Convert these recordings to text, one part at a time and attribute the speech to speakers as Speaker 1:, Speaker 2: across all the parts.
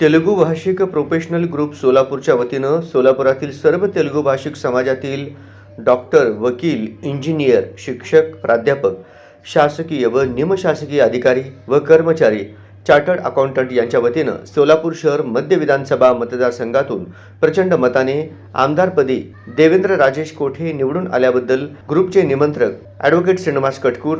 Speaker 1: तेलुगू भाषिक professional group सोलापूरच्या वतीनं सोलापुरातील सर्व तेलुगू भाषिक समाजातील डॉक्टर वकील इंजिनियर शिक्षक प्राध्यापक शासकीय व निमशासकीय अधिकारी व कर्मचारी चार्टर्ड अकाउंटंट यांच्या वतीनं सोलापूर शहर मध्य विधानसभा मतदारसंघातून प्रचंड मताने आमदारपदी देवेंद्र राजेश कोठे निवडून आल्याबद्दल ग्रुपचे निमंत्रक ॲडव्होकेट श्रीनिवास कटकूर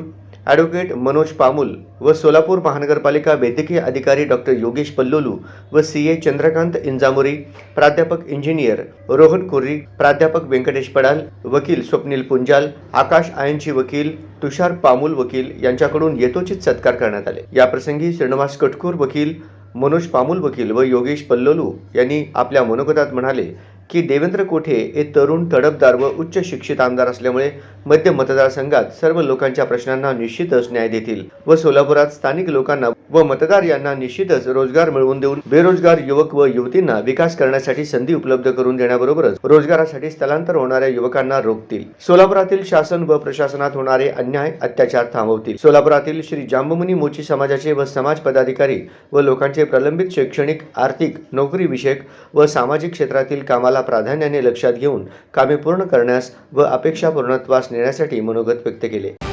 Speaker 1: ॲडव्होकेट मनोज पामुल व सोलापूर महानगरपालिका वैद्यकीय अधिकारी डॉक्टर योगेश पल्लोलू व सी ए चंद्रकांत इंजामुरी प्राध्यापक इंजिनियर रोहन कोर्री प्राध्यापक व्यंकटेश पडाल वकील स्वप्नील पुंजाल आकाश आयनची वकील तुषार पामुल वकील यांच्याकडून येतोचित सत्कार करण्यात आले. याप्रसंगी श्रीनिवास कटकूर वकील मनोज पामुल वकील व योगेश पल्लोलू यांनी आपल्या मनोगतात म्हणाले की देवेंद्र कोठे हे तरुण तडफदार व उच्च शिक्षित आमदार असल्यामुळे मध्य मतदारसंघात सर्व लोकांच्या प्रश्नांना निश्चितच न्याय देतील व सोलापुरात स्थानिक लोकांना व मतदार यांना निश्चितच रोजगार मिळवून देऊन बेरोजगार युवक व युवतींना विकास करण्यासाठी संधी उपलब्ध करून देण्याबरोबरच रोजगारासाठी स्थलांतर होणाऱ्या युवकांना रोखतील. सोलापुरातील शासन व प्रशासनात होणारे अन्याय अत्याचार थांबवतील. सोलापुरातील श्री जांबमुनी मोची समाजाचे व समाज पदाधिकारी व लोकांचे प्रलंबित शैक्षणिक आर्थिक नोकरी विषयक व सामाजिक क्षेत्रातील कामाला प्राधान्याने लक्षात घेऊन कामे पूर्ण करण्यास व अपेक्षा पूर्णत्वास नेण्यासाठी मनोगत व्यक्त केले.